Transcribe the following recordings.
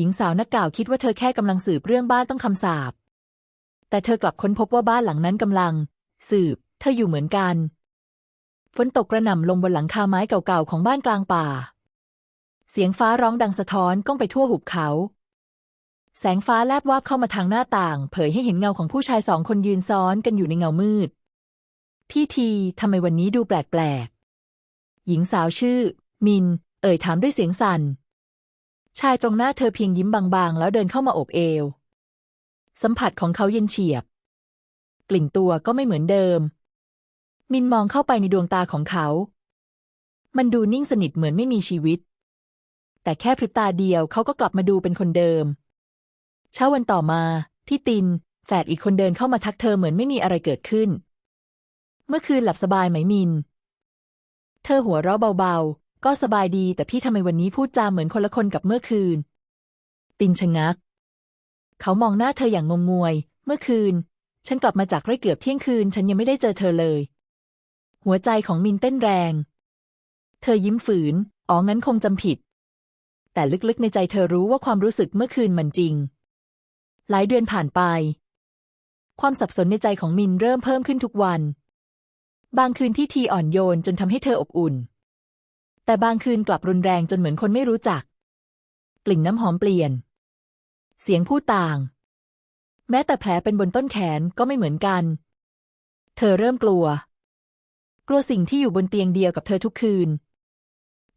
หญิงสาวนักกล่าวคิดว่าเธอแค่กำลังสืบเรื่องบ้านต้องคำสาป แต่เธอกลับค้นพบว่าบ้านหลังนั้นกำลัง สืบ เธออยู่เหมือนกัน ฝนตกกระหน่ำลงบนหลังคาไม้เก่าๆของบ้านกลางป่า เสียงฟ้าร้องดังสะท้อนก้องไปทั่วหุบเขา แสงฟ้าแลบวาบเข้ามาทางหน้าต่าง เผยให้เห็นเงาของผู้ชายสองคนยืนซ้อนกันอยู่ในเงามืด พี่ทีทำไมวันนี้ดูแปลกๆ หญิงสาวชื่อ มิน เอ่ยถามด้วยเสียงสั่น ชายตรงหน้าเธอเพียงยิ้มบางๆ แล้วเดินเข้ามาโอบเอว สัมผัสของเขาเย็นเฉียบ กลิ่นตัวก็ไม่เหมือนเดิม มินมองเข้าไปในดวงตาของเขา มันดูนิ่งสนิทเหมือนไม่มีชีวิต แต่แค่พริบตาเดียวเขาก็กลับมาดูเป็นคนเดิม เช้าวันต่อมาที่ติน แฝดอีกคนเดินเข้ามาทักเธอเหมือนไม่มีอะไรเกิดขึ้น เมื่อคืนหลับสบายไหมมิน เธอหัวเราะเบา ก็สบายดีแต่พี่ทำไมวันนี้พูดจาเหมือนคนละคนกับเมื่อคืน ตินชะงัก เขามองหน้าเธออย่างงงงวย เมื่อคืน ฉันกลับมาจากไร่เกือบเที่ยงคืน ฉันยังไม่ได้เจอเธอเลย หัวใจของมินเต้นแรง เธอยิ้มฝืน อ๋องั้นคงจำผิด แต่ลึกๆในใจเธอรู้ว่าความรู้สึกเมื่อคืนมันจริง หลายเดือนผ่านไป ความสับสนในใจของมินเริ่มเพิ่มขึ้นทุกวัน บางคืนที่ทีอ่อนโยนจนทำให้เธออบอุ่น แต่บางคืนกลับรุนแรงจนเหมือนคนไม่รู้จัก กลิ่นน้ำหอมเปลี่ยน เสียงพูดต่าง แม้แต่แผลเป็นบนต้นแขนก็ไม่เหมือนกัน เธอเริ่มกลัว กลัวสิ่งที่อยู่บนเตียงเดียวกับเธอทุกคืน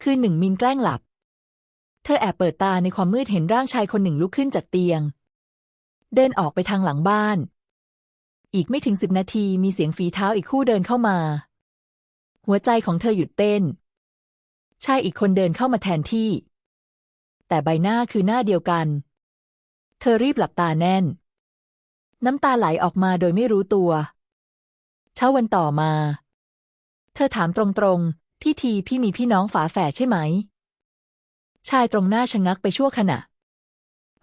คืนหนึ่งมินแกล้งหลับ เธอแอบเปิดตาในความมืดเห็นร่างชายคนหนึ่งลุกขึ้นจากเตียง เดินออกไปทางหลังบ้าน อีกไม่ถึงสิบนาทีมีเสียงฝีเท้าอีกคู่เดินเข้ามา หัวใจของเธอหยุดเต้น ชายอีกคนเดินเข้ามาแทนที่ แต่ใบหน้าคือหน้าเดียวกัน เธอรีบหลับตาแน่น น้ำตาไหลออกมาโดยไม่รู้ตัว เช้าวันต่อมา เธอถามตรงๆ พี่ทีพี่มีพี่น้องฝาแฝดใช่ไหม ชายตรงหน้าชะงักไปชั่วขณะ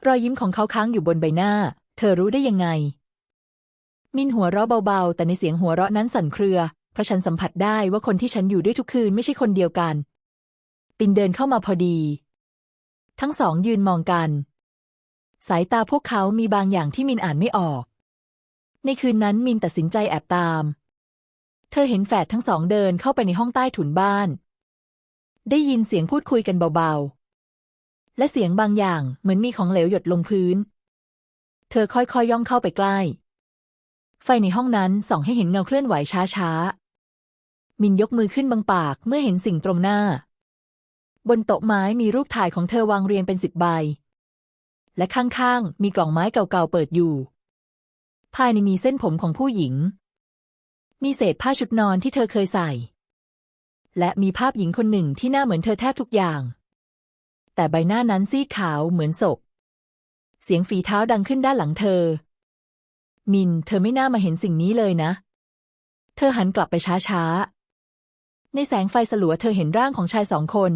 รอยยิ้มของเขาค้างอยู่บนใบหน้า เธอรู้ได้ยังไง มินหัวเราะเบาๆ แต่ในเสียงหัวเราะนั้นสั่นเครือเพราะฉันสัมผัสได้ว่าคนที่ฉันอยู่ด้วยทุกคืนไม่ใช่คนเดียวกัน ตินเดินเข้ามาพอดี ทั้งสองยืนมองกัน สายตาพวกเขามีบางอย่างที่มินอ่านไม่ออก ในคืนนั้นมินตัดสินใจแอบตาม เธอเห็นแฝดทั้งสองเดินเข้าไปในห้องใต้ถุนบ้าน ได้ยินเสียงพูดคุยกันเบาๆ และเสียงบางอย่างเหมือนมีของเหลวหยดลงพื้น เธอค่อยๆยย่องเข้าไปใกล้ ไฟในห้องนั้นส่องให้เห็นเงาเคลื่อนไหวช้าๆมินยกมือขึ้นบังปากเมื่อเห็นสิ่งตรงหน้า บนโต๊ะไม้มีรูปถ่ายของเธอวางเรียงเป็นสิบใบ และข้างๆ มีกล่องไม้เก่าๆ เปิดอยู่ ภายในมีเส้นผมของผู้หญิง มีเศษผ้าชุดนอนที่เธอเคยใส่ และมีภาพหญิงคนหนึ่งที่หน้าเหมือนเธอแทบทุกอย่าง แต่ใบหน้านั้นซีดขาวเหมือนศพ เสียงฝีเท้าดังขึ้นด้านหลังเธอ มิน เธอไม่น่ามาเห็นสิ่งนี้เลยนะ เธอหันกลับไปช้าๆ ในแสงไฟสลัวเธอเห็นร่างของชายสองคน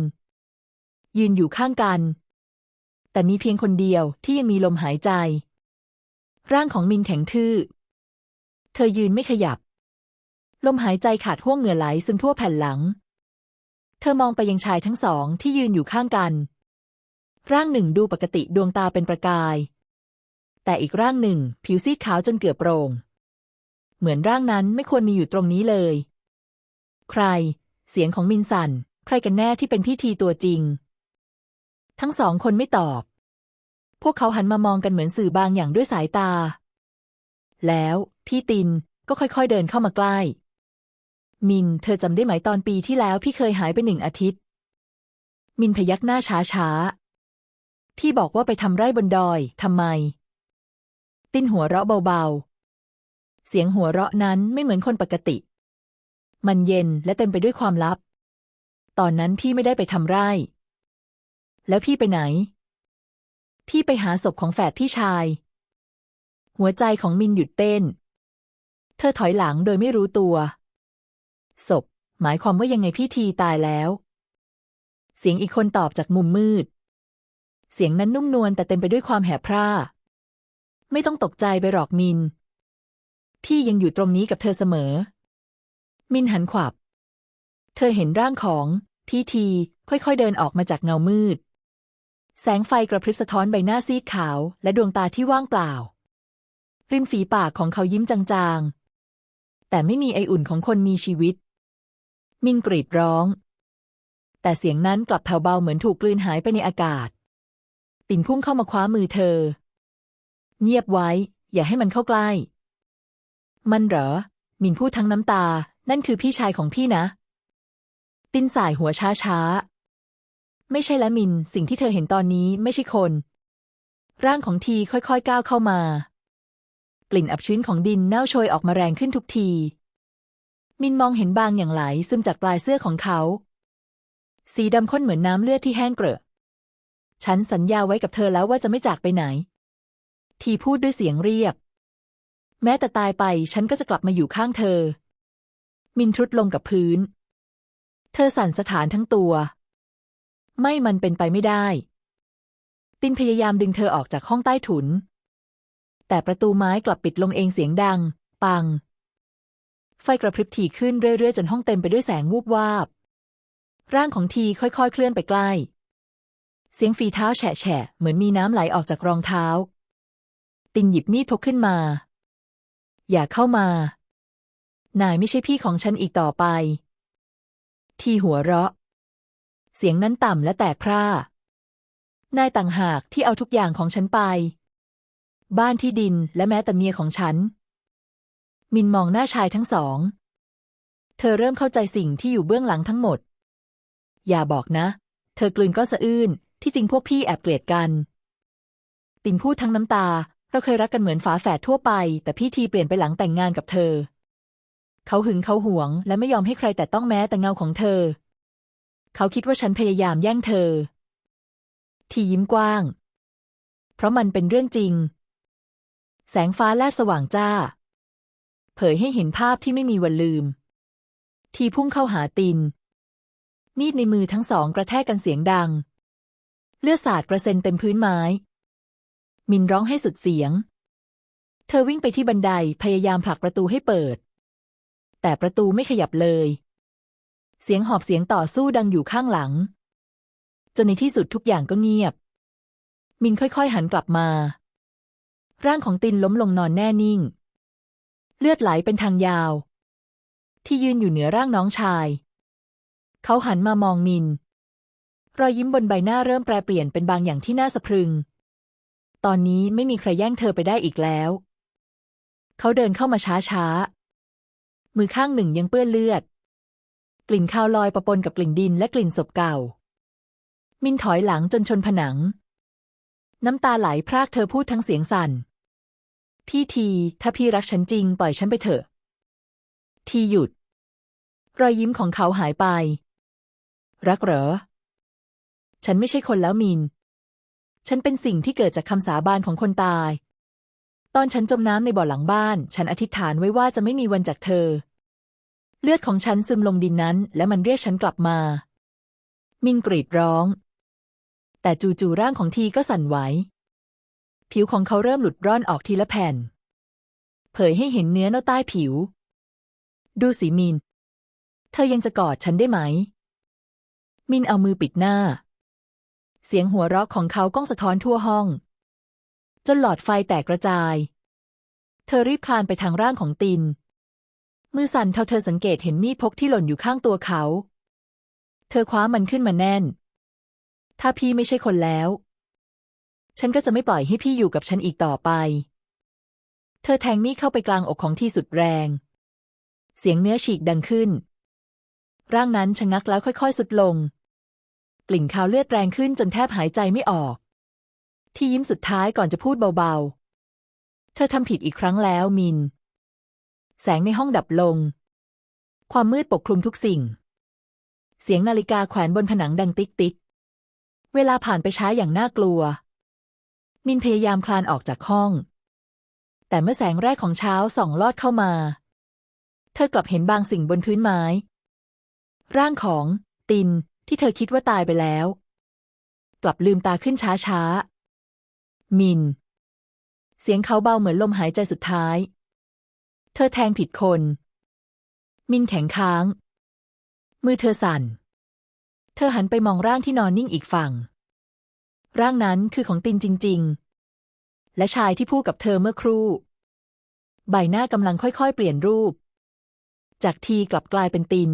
ยืนอยู่ข้างกัน แต่มีเพียงคนเดียวที่ยังมีลมหายใจ ร่างของมินแข็งทื่อ เธอยืนไม่ขยับ ลมหายใจขาดห่วงเหงื่อไหลซึมทั่วแผ่นหลัง เธอมองไปยังชายทั้งสองที่ยืนอยู่ข้างกัน ร่างหนึ่งดูปกติดวงตาเป็นประกาย แต่อีกร่างหนึ่งผิวซีดขาวจนเกือบโปร่ง เหมือนร่างนั้นไม่ควรมีอยู่ตรงนี้เลย ใคร เสียงของมินสันใครกันแน่ที่เป็นพี่ทีตัวจริง ทั้งสองคนไม่ตอบ พวกเขาหันมามองกันเหมือนสื่อบางอย่างด้วยสายตา แล้วพี่ตินก็ค่อยๆเดินเข้ามาใกล้ มิน เธอจำได้ไหมตอนปีที่แล้วพี่เคยหายไปหนึ่งอาทิตย์ มินพยักหน้าช้าๆพี่บอกว่าไปทำไร่บนดอยทำไม ตินหัวเราะเบาๆ เสียงหัวเราะนั้นไม่เหมือนคนปกติ มันเย็นและเต็มไปด้วยความลับ ตอนนั้นพี่ไม่ได้ไปทำไร่ แล้วพี่ไปไหน พี่ไปหาศพของแฝดพี่ชาย หัวใจของมินหยุดเต้น เธอถอยหลังโดยไม่รู้ตัว ศพ หมายความว่ายังไงพี่ทีตายแล้ว เสียงอีกคนตอบจากมุมมืด เสียงนั้นนุ่มนวลแต่เต็มไปด้วยความแหบพร่า ไม่ต้องตกใจไปหรอกมิน พี่ยังอยู่ตรงนี้กับเธอเสมอ มินหันขวับ เธอเห็นร่างของพี่ทีค่อยๆเดินออกมาจากเงามืด แสงไฟกระพริบสะท้อนใบหน้าซีดขาว และดวงตาที่ว่างเปล่า ริมฝีปากของเขายิ้มจางๆ แต่ไม่มีไออุ่นของคนมีชีวิต มินกรีดร้อง แต่เสียงนั้นกลับแผ่วเบาเหมือนถูกกลืนหายไปในอากาศ ตินพุ่งเข้ามาคว้ามือเธอ เงียบไว้ อย่าให้มันเข้าใกล้ มันเหรอ มินพูดทั้งน้ำตา นั่นคือพี่ชายของพี่นะ ตินสายหัวช้าๆ ไม่ใช่และมิน สิ่งที่เธอเห็นตอนนี้ไม่ใช่คน ร่างของทีค่อยๆก้าวเข้ามา กลิ่นอับชื้นของดินเน่าโชยออกมาแรงขึ้นทุกที มินมองเห็นบางอย่างไหลซึมจากปลายเสื้อของเขา สีดำข้นเหมือนน้ำเลือดที่แห้งเกรอะฉันสัญญาไว้กับเธอแล้วว่าจะไม่จากไปไหน ทีพูดด้วยเสียงเรียบ แม้แต่ตายไปฉันก็จะกลับมาอยู่ข้างเธอ มินทรุดลงกับพื้น เธอสั่นสถานทั้งตัว ไม่มันเป็นไปไม่ได้ ตินพยายามดึงเธอออกจากห้องใต้ถุน แต่ประตูไม้กลับปิดลงเองเสียงดัง ปัง ไฟกระพริบถี่ขึ้นเรื่อยๆ จนห้องเต็มไปด้วยแสงวูบวาบ ร่างของทีค่อยๆ เคลื่อนไปใกล้ เสียงฝีเท้าแฉะแฉะเหมือนมีน้ำไหลออกจากรองเท้า ตินหยิบมีดพกขึ้นมา อย่าเข้ามา นายไม่ใช่พี่ของฉันอีกต่อไป ทีหัวเราะ เสียงนั้นต่ำและแตกพร่า นายต่างหากที่เอาทุกอย่างของฉันไป บ้านที่ดินและแม้แต่เมียของฉัน มินมองหน้าชายทั้งสอง เธอเริ่มเข้าใจสิ่งที่อยู่เบื้องหลังทั้งหมด อย่าบอกนะ เธอกลืนก็สะอื้น ที่จริงพวกพี่แอบเกลียดกัน ตินพูดทั้งน้ำตา เราเคยรักกันเหมือนฝาแฝดทั่วไป แต่พี่ทีเปลี่ยนไปหลังแต่งงานกับเธอ เขาหึงเขาหวง และไม่ยอมให้ใครแต่ต้องแม้แต่เงาของเธอ เขาคิดว่าฉันพยายามแย่งเธอ ทียิ้มกว้าง เพราะมันเป็นเรื่องจริง แสงฟ้าแลบสว่างจ้า เผยให้เห็นภาพที่ไม่มีวันลืม ทีพุ่งเข้าหาติน มีดในมือทั้งสองกระแทกกันเสียงดัง เลือดสาดกระเซ็นเต็มพื้นไม้ มินร้องให้สุดเสียง เธอวิ่งไปที่บันไดพยายามผลักประตูให้เปิด แต่ประตูไม่ขยับเลย เสียงหอบเสียงต่อสู้ดังอยู่ข้างหลัง จนในที่สุดทุกอย่างก็เงียบ มินค่อยๆหันกลับมา ร่างของตินล้มลงนอนแน่นิ่ง เลือดไหลเป็นทางยาว ที่ยืนอยู่เหนือร่างน้องชาย เขาหันมามองมิน รอยยิ้มบนใบหน้าเริ่มแปรเปลี่ยนเป็นบางอย่างที่น่าสะพรึง ตอนนี้ไม่มีใครแย่งเธอไปได้อีกแล้ว เขาเดินเข้ามาช้าๆมือข้างหนึ่งยังเปื้อนเลือด กลิ่นคาวลอยปะปนกับกลิ่นดินและกลิ่นศพเก่า มินถอยหลังจนชนผนัง น้ำตาไหลพรากเธอพูดทั้งเสียงสั่น พี่ที ถ้าพี่รักฉันจริง ปล่อยฉันไปเถอะ ทีหยุด รอยยิ้มของเขาหายไป รักเหรอ ฉันไม่ใช่คนแล้วมิน ฉันเป็นสิ่งที่เกิดจากคำสาบานของคนตาย ตอนฉันจมน้ำในบ่อหลังบ้าน ฉันอธิษฐานไว้ว่าจะไม่มีวันจากเธอ เลือดของฉันซึมลงดินนั้น และมันเรียกฉันกลับมา มินกรีดร้อง แต่จู่ๆร่างของทีก็สั่นไหว ผิวของเขาเริ่มหลุดร่อนออกทีละแผ่น เผยให้เห็นเนื้อเน่าใต้ผิว ดูสิมิน เธอยังจะกอดฉันได้ไหม มินเอามือปิดหน้า เสียงหัวเราะของเขาก้องสะท้อนทั่วห้อง จนหลอดไฟแตกกระจาย เธอรีบคลานไปทางร่างของติน มือสั่นเท่าเธอสังเกตเห็นมีดพกที่หล่นอยู่ข้างตัวเขา เธอคว้ามันขึ้นมาแน่น ถ้าพี่ไม่ใช่คนแล้ว ฉันก็จะไม่ปล่อยให้พี่อยู่กับฉันอีกต่อไป เธอแทงมีดเข้าไปกลางอกของที่สุดแรง เสียงเนื้อฉีกดังขึ้น ร่างนั้นชะงักแล้วค่อยๆสุดลง กลิ่นคาวเลือดแรงขึ้นจนแทบหายใจไม่ออก ที่ยิ้มสุดท้ายก่อนจะพูดเบาๆ เธอทำผิดอีกครั้งแล้วมิน แสงในห้องดับลง ความมืดปกคลุมทุกสิ่ง เสียงนาฬิกาแขวนบนผนังดังติ๊กติ๊ก เวลาผ่านไปช้าอย่างน่ากลัว มินพยายามคลานออกจากห้อง แต่เมื่อแสงแรกของเช้าส่องลอดเข้ามา เธอกลับเห็นบางสิ่งบนพื้นไม้ ร่างของ ตินที่เธอคิดว่าตายไปแล้ว กลับลืมตาขึ้นช้าๆมิน เสียงเขาเบาเหมือนลมหายใจสุดท้าย เธอแทงผิดคน มินแข็งค้าง มือเธอสั่น เธอหันไปมองร่างที่นอนนิ่งอีกฝั่ง ร่างนั้นคือของตินจริง ๆ และชายที่พูดกับเธอเมื่อครู่ ใบหน้ากำลังค่อยๆ เปลี่ยนรูป จากทีกลับกลายเป็นติน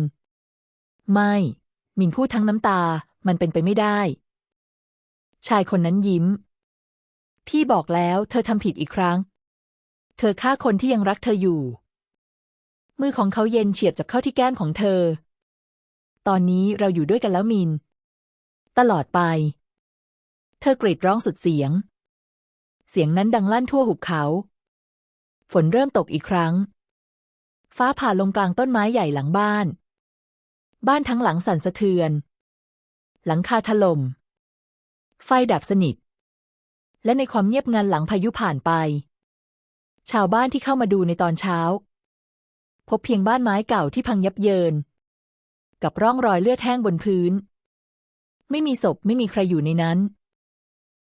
ไม่ มินพูดทั้งน้ำตา มันเป็นไปไม่ได้ ชายคนนั้นยิ้ม พี่บอกแล้ว เธอทำผิดอีกครั้ง เธอฆ่าคนที่ยังรักเธออยู่ มือของเขาเย็นเฉียบจับเข้าที่แก้มของเธอ ตอนนี้เราอยู่ด้วยกันแล้วมิน ตลอดไป เธอกรีดร้องสุดเสียง เสียงนั้นดังลั่นทั่วหุบเขา ฝนเริ่มตกอีกครั้ง ฟ้าผ่าลงกลางต้นไม้ใหญ่หลังบ้าน บ้านทั้งหลังสั่นสะเทือน หลังคาถล่ม ไฟดับสนิท และในความเงียบงันหลังพายุผ่านไป ชาวบ้านที่เข้ามาดูในตอนเช้า พบเพียงบ้านไม้เก่าที่พังยับเยิน กับร่องรอยเลือดแห้งบนพื้น ไม่มีศพไม่มีใครอยู่ในนั้น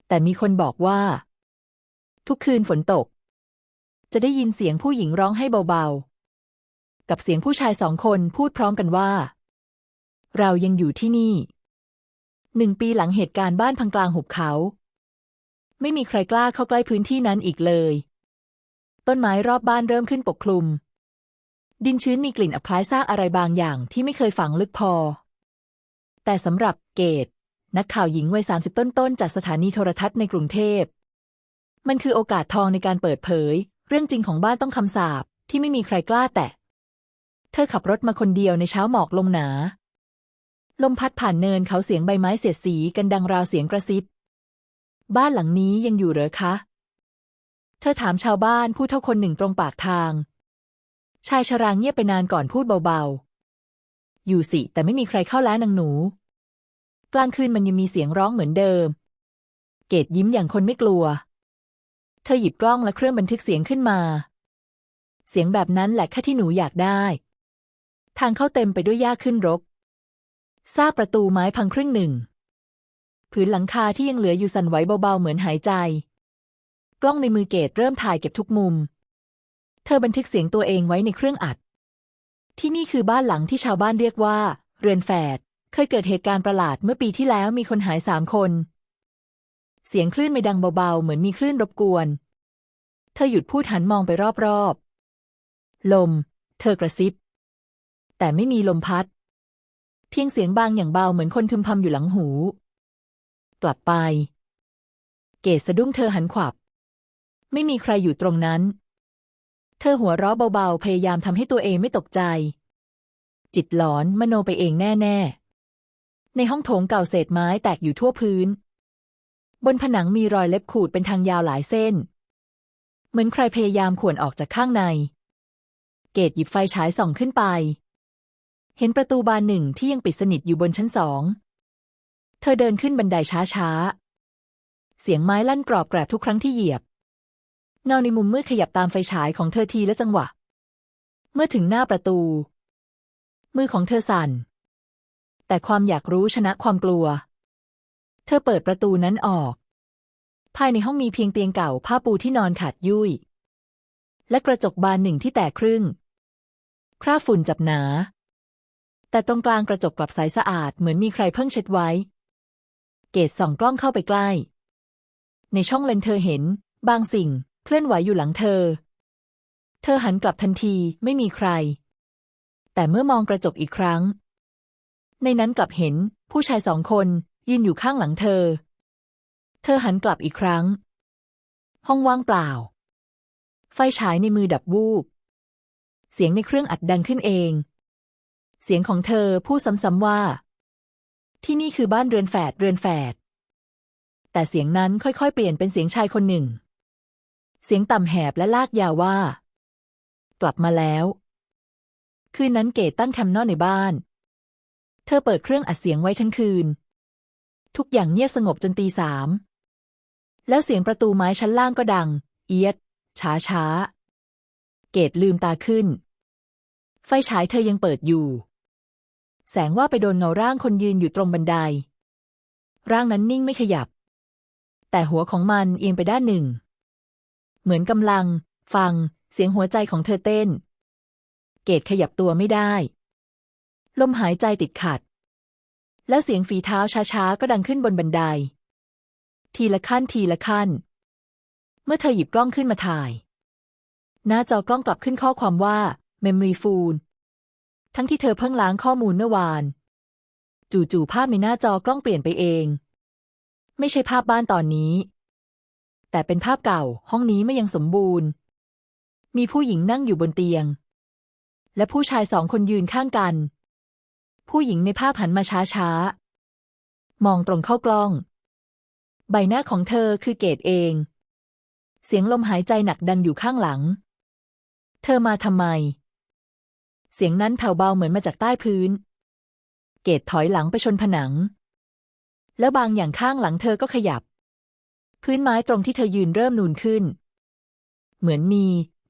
แต่มีคนบอกว่า ทุกคืนฝนตก จะได้ยินเสียงผู้หญิงร้องให้เบาๆ กับเสียงผู้ชายสองคนพูดพร้อมกันว่า เรายังอยู่ที่นี่หนึ่งปีหลังเหตุการณ์บ้านพังกลางหุบเขา ไม่มีใครกล้าเข้าใกล้พื้นที่นั้นอีกเลย ต้นไม้รอบบ้านเริ่มขึ้นปกคลุม ดินชื้นมีกลิ่นอับคล้ายซากอะไรบางอย่างที่ไม่เคยฝังลึกพอ แต่สำหรับเกต นักข่าวหญิงวัยสามสิบต้นๆ จากสถานีโทรทัศน์ในกรุงเทพ มันคือโอกาสทองในการเปิดเผย เรื่องจริงของบ้านต้องคำสาปที่ไม่มีใครกล้าแตะ เธอขับรถมาคนเดียวในเช้าหมอกลงหนา ลมพัดผ่านเนินเขาเสียงใบไม้เสียดสีกันดังราวเสียงกระซิบ บ้านหลังนี้ยังอยู่เหรอคะ เธอถามชาวบ้านผู้เท่าคนหนึ่งตรงปากทาง ชายชราเงียบไปนานก่อนพูดเบาๆ อยู่สิ แต่ไม่มีใครเข้าแล้วนางหนู กลางคืนมันยังมีเสียงร้องเหมือนเดิม เกดยิ้มอย่างคนไม่กลัว เธอหยิบกล้องและเครื่องบันทึกเสียงขึ้นมา เสียงแบบนั้นแหละแค่ที่หนูอยากได้ ทางเข้าเต็มไปด้วยหญ้าขึ้นรกซากประตูไม้พังครึ่งหนึ่ง ผืนหลังคาที่ยังเหลืออยู่สั่นไหวเบาๆเหมือนหายใจ กล้องในมือเกดเริ่มถ่ายเก็บทุกมุม เธอบันทึกเสียงตัวเองไว้ในเครื่องอัด ที่นี่คือบ้านหลังที่ชาวบ้านเรียกว่า เรือนแฝด เคยเกิดเหตุการณ์ประหลาดเมื่อปีที่แล้วมีคนหายสามคน เสียงคลื่นไม่ดังเบาๆ เหมือนมีคลื่นรบกวน เธอหยุดพูดหันมองไปรอบๆ ลม เธอกระซิบ แต่ไม่มีลมพัด เพียงเสียงบางอย่างเบาเหมือนคนทึมพำอยู่หลังหู กลับไป เกศสะดุ้งเธอหันขวับ ไม่มีใครอยู่ตรงนั้น เธอหัวเราะเบาๆ พยายามทำให้ตัวเองไม่ตกใจ จิตหลอนมโนไปเองแน่ๆ ในห้องโถงเก่าเศษไม้แตกอยู่ทั่วพื้น บนผนังมีรอยเล็บขูดเป็นทางยาวหลายเส้น เหมือนใครพยายามข่วนออกจากข้างใน เกดหยิบไฟฉายส่องขึ้นไป เห็นประตูบานหนึ่งที่ยังปิดสนิทอยู่บนชั้นสอง เธอเดินขึ้นบันไดช้าๆเสียงไม้ลั่นกรอบแกรบทุกครั้งที่เหยียบ เงาในมุมมืดขยับตามไฟฉายของเธอทีละจังหวะ เมื่อถึงหน้าประตู มือของเธอสั่น แต่ความอยากรู้ชนะความกลัว เธอเปิดประตูนั้นออก ภายในห้องมีเพียงเตียงเก่าผ้าปูที่นอนขาดยุ่ย และกระจกบานหนึ่งที่แตกครึ่ง คราบฝุ่นจับหนา แต่ตรงกลางกระจกกลับใสสะอาดเหมือนมีใครเพิ่งเช็ดไว้ เกตส่องกล้องเข้าไปใกล้ ในช่องเลนเธอเห็น บางสิ่ง ลื่อนไหวอยู่หลังเธอ เธอหันกลับทันทีไม่มีใคร แต่เมื่อมองกระจกอีกครั้ง ในนั้นกลับเห็นผู้ชายสองคนยืนอยู่ข้างหลังเธอ เธอหันกลับอีกครั้ง ห้องว่างเปล่า ไฟฉายในมือดับวูบ เสียงในเครื่องอัดดังขึ้นเอง เสียงของเธอพูดซ้ำๆว่า ที่นี่คือบ้านเรือนแฝดเรือนแฝดแต่เสียงนั้นค่อยๆ เปลี่ยนเป็นเสียงชายคนหนึ่ง เสียงต่ำแหบและลากยาวว่า กลับมาแล้ว คืนนั้นเกตตั้งแคมนอนในบ้าน เธอเปิดเครื่องอัดเสียงไว้ทั้งคืน ทุกอย่างเงียบสงบจนตีสาม แล้วเสียงประตูไม้ชั้นล่างก็ดัง เอียด ช้าช้า เกตลืมตาขึ้น ไฟฉายเธอยังเปิดอยู่ แสงว่าไปโดนเงาร่างคนยืนอยู่ตรงบันได ร่างนั้นนิ่งไม่ขยับ แต่หัวของมันเอียงไปด้านหนึ่ง เหมือนกำลัง ฟัง เสียงหัวใจของเธอเต้น เกตขยับตัวไม่ได้ ลมหายใจติดขัด แล้วเสียงฝีเท้าช้าๆ ก็ดังขึ้นบนบันได ทีละขั้นทีละขั้น เมื่อเธอหยิบกล้องขึ้นมาถ่าย หน้าจอกล้องกลับขึ้นข้อความว่า memory full ทั้งที่เธอเพิ่งล้างข้อมูลเมื่อวาน จู่ๆภาพในหน้าจอกล้องเปลี่ยนไปเอง ไม่ใช่ภาพบ้านตอนนี้ แต่เป็นภาพเก่า ห้องนี้ไม่ยังสมบูรณ์ มีผู้หญิงนั่งอยู่บนเตียง และผู้ชายสองคนยืนข้างกัน ผู้หญิงในภาพหันมาช้าๆมองตรงเข้ากล้อง ใบหน้าของเธอคือเกดเอง เสียงลมหายใจหนักดังอยู่ข้างหลัง เธอมาทำไม เสียงนั้นแผ่วเบาเหมือนมาจากใต้พื้น เกดถอยหลังไปชนผนัง แล้วบางอย่างข้างหลังเธอก็ขยับ พื้นไม้ตรงที่เธอยืนเริ่มนูนขึ้น เหมือนมี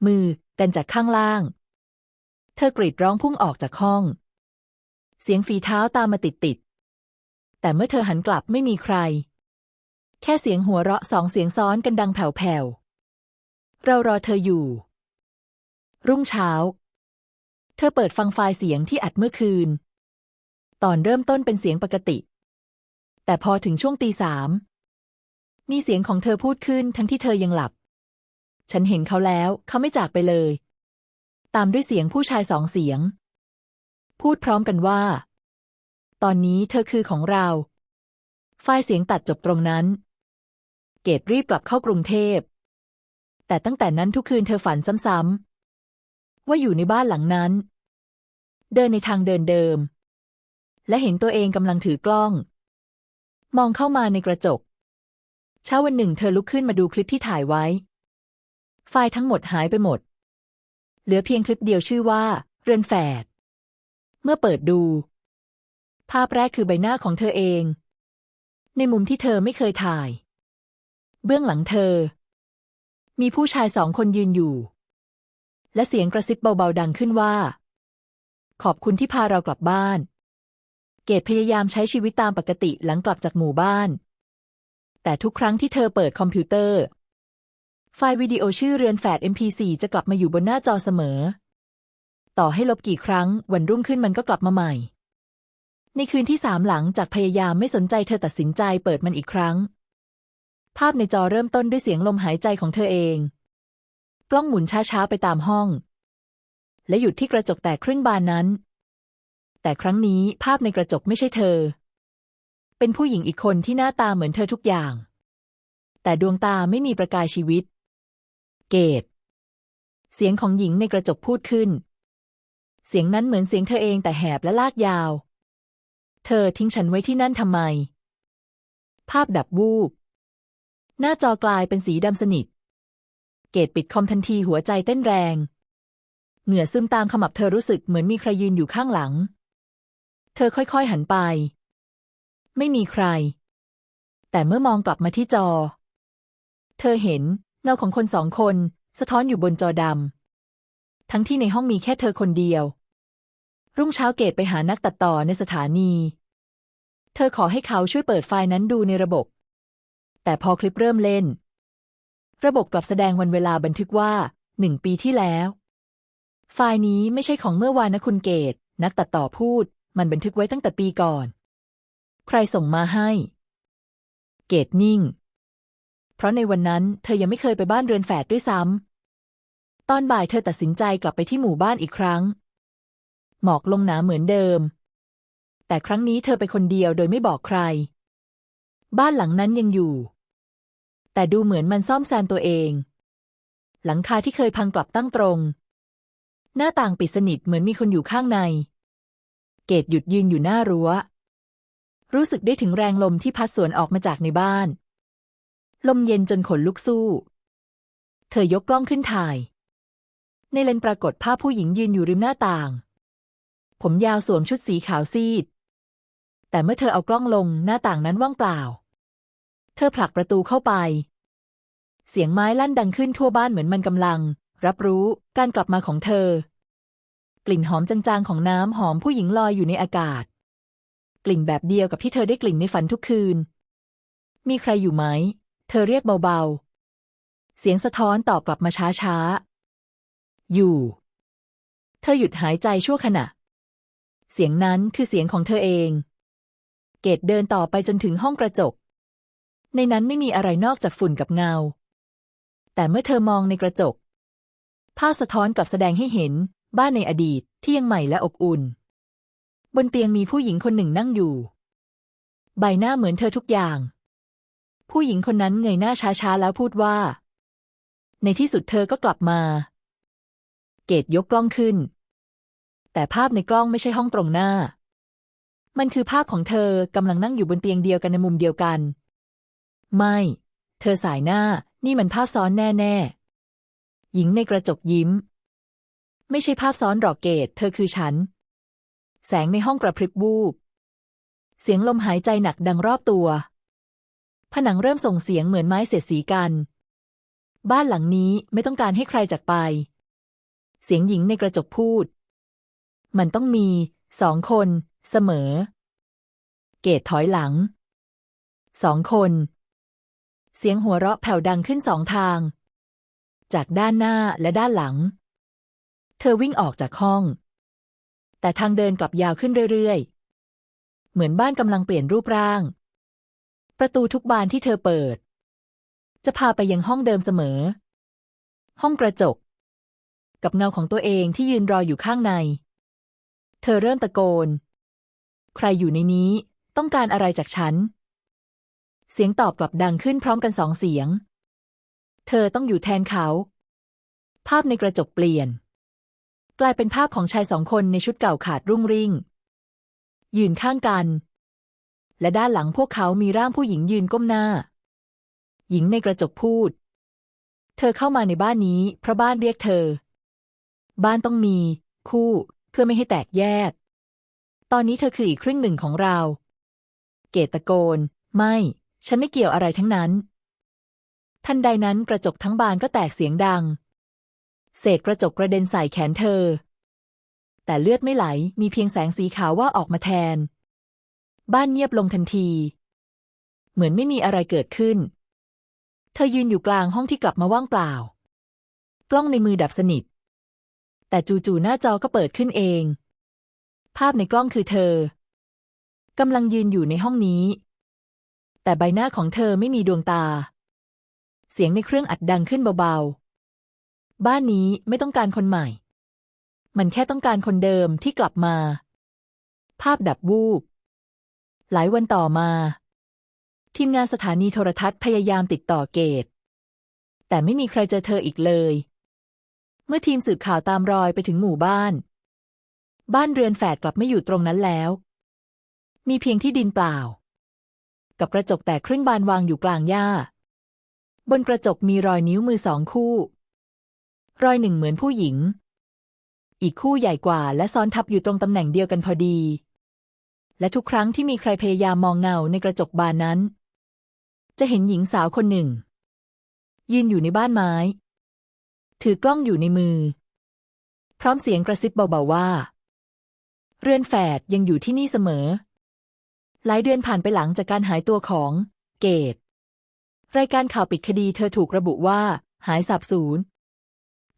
มือกันจากข้างล่าง เธอกรีดร้องพุ่งออกจากห้อง เสียงฝีเท้าตามมาติดติดแต่เมื่อเธอหันกลับไม่มีใคร แค่เสียงหัวเราะสองเสียงซ้อนกันดังแผ่วๆ เรารอเธออยู่ รุ่งเช้า เธอเปิดฟังไฟล์เสียงที่อัดเมื่อคืน ตอนเริ่มต้นเป็นเสียงปกติ แต่พอถึงช่วงตีสาม มีเสียงของเธอพูดขึ้นทั้งที่เธอยังหลับ ฉันเห็นเขาแล้ว เขาไม่จากไปเลย ตามด้วยเสียงผู้ชายสองเสียง พูดพร้อมกันว่า ตอนนี้เธอคือของเราไฟล์เสียงตัดจบตรงนั้น เกดรีบกลับเข้ากรุงเทพ แต่ตั้งแต่นั้นทุกคืนเธอฝันซ้ำๆ ว่าอยู่ในบ้านหลังนั้น เดินในทางเดินเดิม และเห็นตัวเองกำลังถือกล้อง มองเข้ามาในกระจก เช้าวันหนึ่งเธอลุกขึ้นมาดูคลิปที่ถ่ายไว้ ไฟล์ทั้งหมดหายไปหมด เหลือเพียงคลิปเดียวชื่อว่า เรือนแฝด เมื่อเปิดดู ภาพแรกคือใบหน้าของเธอเอง ในมุมที่เธอไม่เคยถ่าย เบื้องหลังเธอ มีผู้ชายสองคนยืนอยู่ และเสียงกระซิบเบาๆดังขึ้นว่า ขอบคุณที่พาเรากลับบ้าน เกดพยายามใช้ชีวิตตามปกติหลังกลับจากหมู่บ้าน แต่ทุกครั้งที่เธอเปิดคอมพิวเตอร์ ไฟล์วิดีโอชื่อเรือนแฝด MP4 จะกลับมาอยู่บนหน้าจอเสมอ ต่อให้ลบกี่ครั้ง วันรุ่งขึ้นมันก็กลับมาใหม่ ในคืนที่สามหลังจากพยายามไม่สนใจเธอตัดสินใจเปิดมันอีกครั้ง ภาพในจอเริ่มต้นด้วยเสียงลมหายใจของเธอเอง กล้องหมุนช้าๆไปตามห้อง และหยุดที่กระจกแตกครึ่งบานนั้น แต่ครั้งนี้ภาพในกระจกไม่ใช่เธอ เป็นผู้หญิงอีกคนที่หน้าตาเหมือนเธอทุกอย่าง แต่ดวงตาไม่มีประกายชีวิต เกต เสียงของหญิงในกระจกพูดขึ้น เสียงนั้นเหมือนเสียงเธอเองแต่แหบและลากยาว เธอทิ้งฉันไว้ที่นั่นทำไม ภาพดับวูบ หน้าจอกลายเป็นสีดำสนิท เกตปิดคอมทันทีหัวใจเต้นแรง เหงื่อซึมตามขมับเธอรู้สึกเหมือนมีใครยืนอยู่ข้างหลัง เธอค่อยๆหันไป ไม่มีใคร แต่เมื่อมองกลับมาที่จอ เธอเห็นเงาของคนสองคน สะท้อนอยู่บนจอดำทั้งที่ในห้องมีแค่เธอคนเดียว รุ่งเช้าเกตไปหานักตัดต่อในสถานี เธอขอให้เขาช่วยเปิดไฟล์นั้นดูในระบบ แต่พอคลิปเริ่มเล่น ระบบกลับแสดงวันเวลาบันทึกว่าหนึ่งปีที่แล้ว ไฟล์นี้ไม่ใช่ของเมื่อวานนะคุณเกต นักตัดต่อพูด มันบันทึกไว้ตั้งแต่ปีก่อน ใครส่งมาให้ เกตนิ่ง เพราะในวันนั้นเธอยังไม่เคยไปบ้านเรือนแฝดด้วยซ้ำ ตอนบ่ายเธอตัดสินใจกลับไปที่หมู่บ้านอีกครั้ง หมอกลงหนาเหมือนเดิม แต่ครั้งนี้เธอไปคนเดียวโดยไม่บอกใคร บ้านหลังนั้นยังอยู่ แต่ดูเหมือนมันซ่อมแซมตัวเอง หลังคาที่เคยพังกลับตั้งตรง หน้าต่างปิดสนิทเหมือนมีคนอยู่ข้างใน เกตหยุดยืนอยู่หน้ารั้ว รู้สึกได้ถึงแรงลมที่พัดสวนออกมาจากในบ้าน ลมเย็นจนขนลุกสู้ เธอยกกล้องขึ้นถ่าย ในเลนปรากฏภาพผู้หญิงยืนอยู่ริมหน้าต่าง ผมยาวสวมชุดสีขาวซีด แต่เมื่อเธอเอากล้องลงหน้าต่างนั้นว่างเปล่า เธอผลักประตูเข้าไป เสียงไม้ลั่นดังขึ้นทั่วบ้านเหมือนมันกำลัง รับรู้การกลับมาของเธอ กลิ่นหอมจางๆของน้ำหอมผู้หญิงลอยอยู่ในอากาศ กลิ่นแบบเดียวกับที่เธอได้กลิ่นในฝันทุกคืน มีใครอยู่ไหม เธอเรียกเบาๆ เสียงสะท้อนตอบกลับมาช้าๆ อยู่ เธอหยุดหายใจชั่วขณะ เสียงนั้นคือเสียงของเธอเอง เกตเดินต่อไปจนถึงห้องกระจก ในนั้นไม่มีอะไรนอกจากฝุ่นกับเงา แต่เมื่อเธอมองในกระจก ภาพสะท้อนกลับแสดงให้เห็นบ้านในอดีตที่ยังใหม่และอบอุ่น บนเตียงมีผู้หญิงคนหนึ่งนั่งอยู่ ใบหน้าเหมือนเธอทุกอย่าง ผู้หญิงคนนั้นเงยหน้าช้าๆ แล้วพูดว่า ในที่สุดเธอก็กลับมา เกตยกกล้องขึ้น แต่ภาพในกล้องไม่ใช่ห้องตรงหน้า มันคือภาพของเธอกำลังนั่งอยู่บนเตียงเดียวกันในมุมเดียวกัน ไม่ เธอสายหน้า นี่มันภาพซ้อนแน่ๆ หญิงในกระจกยิ้ม ไม่ใช่ภาพซ้อนหรอกเกต เธอคือฉัน แสงในห้องกระพริบวูบ เสียงลมหายใจหนักดังรอบตัว ผนังเริ่มส่งเสียงเหมือนไม้เสียดสีกัน บ้านหลังนี้ไม่ต้องการให้ใครจากไป เสียงหญิงในกระจกพูด มันต้องมีสองคน เสมอ เกตถอยหลัง สองคน เสียงหัวเราะแผ่วดังขึ้นสองทาง จากด้านหน้าและด้านหลัง เธอวิ่งออกจากห้อง แต่ทางเดินกลับยาวขึ้นเรื่อยๆ เหมือนบ้านกำลังเปลี่ยนรูปร่าง ประตูทุกบานที่เธอเปิด จะพาไปยังห้องเดิมเสมอ ห้องกระจก กับเงาของตัวเองที่ยืนรออยู่ข้างใน เธอเริ่มตะโกน ใครอยู่ในนี้ต้องการอะไรจากฉัน เสียงตอบกลับดังขึ้นพร้อมกันสองเสียง เธอต้องอยู่แทนเขา ภาพในกระจกเปลี่ยน กลายเป็นภาพของชายสองคนในชุดเก่าขาดรุ่งริ่ง ยืนข้างกัน และด้านหลังพวกเขามีร่างผู้หญิงยืนก้มหน้า หญิงในกระจกพูด เธอเข้ามาในบ้านนี้ เพราะบ้านเรียกเธอ บ้านต้องมี คู่ เพื่อไม่ให้แตกแยก ตอนนี้เธอคืออีกครึ่งหนึ่งของเรา เกตตะโกน ไม่ ฉันไม่เกี่ยวอะไรทั้งนั้น ทันใดนั้นกระจกทั้งบานก็แตกเสียงดัง เศษกระจกกระเด็นใส่แขนเธอ แต่เลือดไม่ไหล มีเพียงแสงสีขาวว่าออกมาแทน บ้านเงียบลงทันที เหมือนไม่มีอะไรเกิดขึ้น เธอยืนอยู่กลางห้องที่กลับมาว่างเปล่า กล้องในมือดับสนิท แต่จู่ๆหน้าจอก็เปิดขึ้นเอง ภาพในกล้องคือเธอกำลังยืนอยู่ในห้องนี้ แต่ใบหน้าของเธอไม่มีดวงตา เสียงในเครื่องอัดดังขึ้นเบาๆ บ้านนี้ไม่ต้องการคนใหม่ มันแค่ต้องการคนเดิมที่กลับมา ภาพดับวูบ หลายวันต่อมา ทีมงานสถานีโทรทัศน์พยายามติดต่อเกต แต่ไม่มีใครเจอเธออีกเลย เมื่อทีมสืบข่าวตามรอยไปถึงหมู่บ้าน บ้านเรือนแฝดกลับไม่อยู่ตรงนั้นแล้ว มีเพียงที่ดินเปล่า กับกระจกแตกครึ่งบานวางอยู่กลางหญ้า บนกระจกมีรอยนิ้วมือสองคู่ รอยหนึ่งเหมือนผู้หญิง อีกคู่ใหญ่กว่าและซ้อนทับอยู่ตรงตำแหน่งเดียวกันพอดี และทุกครั้งที่มีใครพยายามมองเงาในกระจกบานนั้น จะเห็นหญิงสาวคนหนึ่ง ยืนอยู่ในบ้านไม้ ถือกล้องอยู่ในมือ พร้อมเสียงกระซิบเบาๆว่า เรือนแฝดยังอยู่ที่นี่เสมอ หลายเดือนผ่านไปหลังจากการหายตัวของ เกตรายการข่าวปิดคดีเธอถูกระบุว่า หายสาบสูญ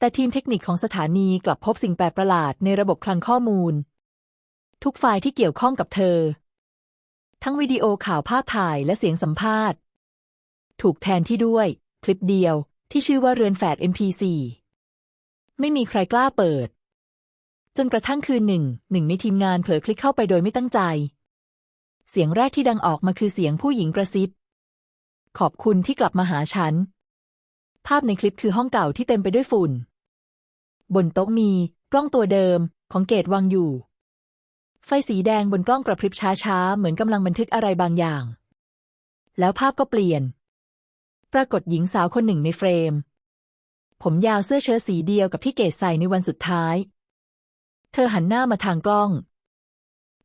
แต่ทีมเทคนิคของสถานีกลับพบสิ่งแปลกประหลาดในระบบคลังข้อมูล ทุกไฟล์ที่เกี่ยวข้องกับเธอ ทั้งวิดีโอข่าวภาพถ่ายและเสียงสัมภาษณ์ ถูกแทนที่ด้วย คลิปเดียวที่ชื่อว่าเรือนแฝด MP4 ไม่มีใครกล้าเปิด จนกระทั่งคืนหนึ่ง หนึ่งในทีมงานเผลอคลิกเข้าไปโดยไม่ตั้งใจ เสียงแรกที่ดังออกมาคือเสียงผู้หญิงกระซิบ ขอบคุณที่กลับมาหาฉัน ภาพในคลิปคือห้องเก่าที่เต็มไปด้วยฝุ่น บนโต๊ะมีกล้องตัวเดิมของเกตวางอยู่ ไฟสีแดงบนกล้องกระพริบช้าๆ เหมือนกำลังบันทึกอะไรบางอย่าง แล้วภาพก็เปลี่ยน ปรากฏหญิงสาวคนหนึ่งในเฟรม ผมยาวเสื้อเชิ้ตสีเดียวกับที่เกตใส่ในวันสุดท้าย เธอหันหน้ามาทางกล้อง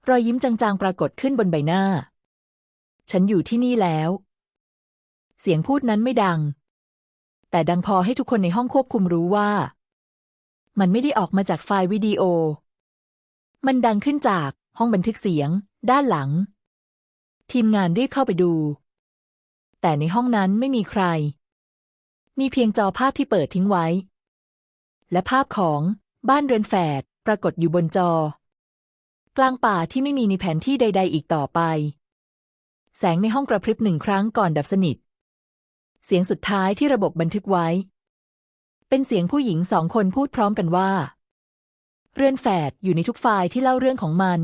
รอยยิ้มจางๆ ปรากฏขึ้นบนใบหน้า ฉันอยู่ที่นี่แล้ว เสียงพูดนั้นไม่ดัง แต่ดังพอให้ทุกคนในห้องควบคุมรู้ว่า มันไม่ได้ออกมาจากไฟล์วิดีโอ มันดังขึ้นจากห้องบันทึกเสียง ด้านหลัง ทีมงานรีบเข้าไปดู แต่ในห้องนั้นไม่มีใคร มีเพียงจอภาพที่เปิดทิ้งไว้ และภาพของบ้านเรือนแฝดปรากฏอยู่บนจอ กลางป่าที่ไม่มีในแผนที่ใด ๆ อีกต่อไป แสงในห้องกระพริบหนึ่งครั้งก่อนดับสนิท เสียงสุดท้ายที่ระบบบันทึกไว้ เป็นเสียงผู้หญิงสองคนพูดพร้อมกันว่า เรือนแฝดอยู่ในทุกไฟล์ที่เล่าเรื่องของมัน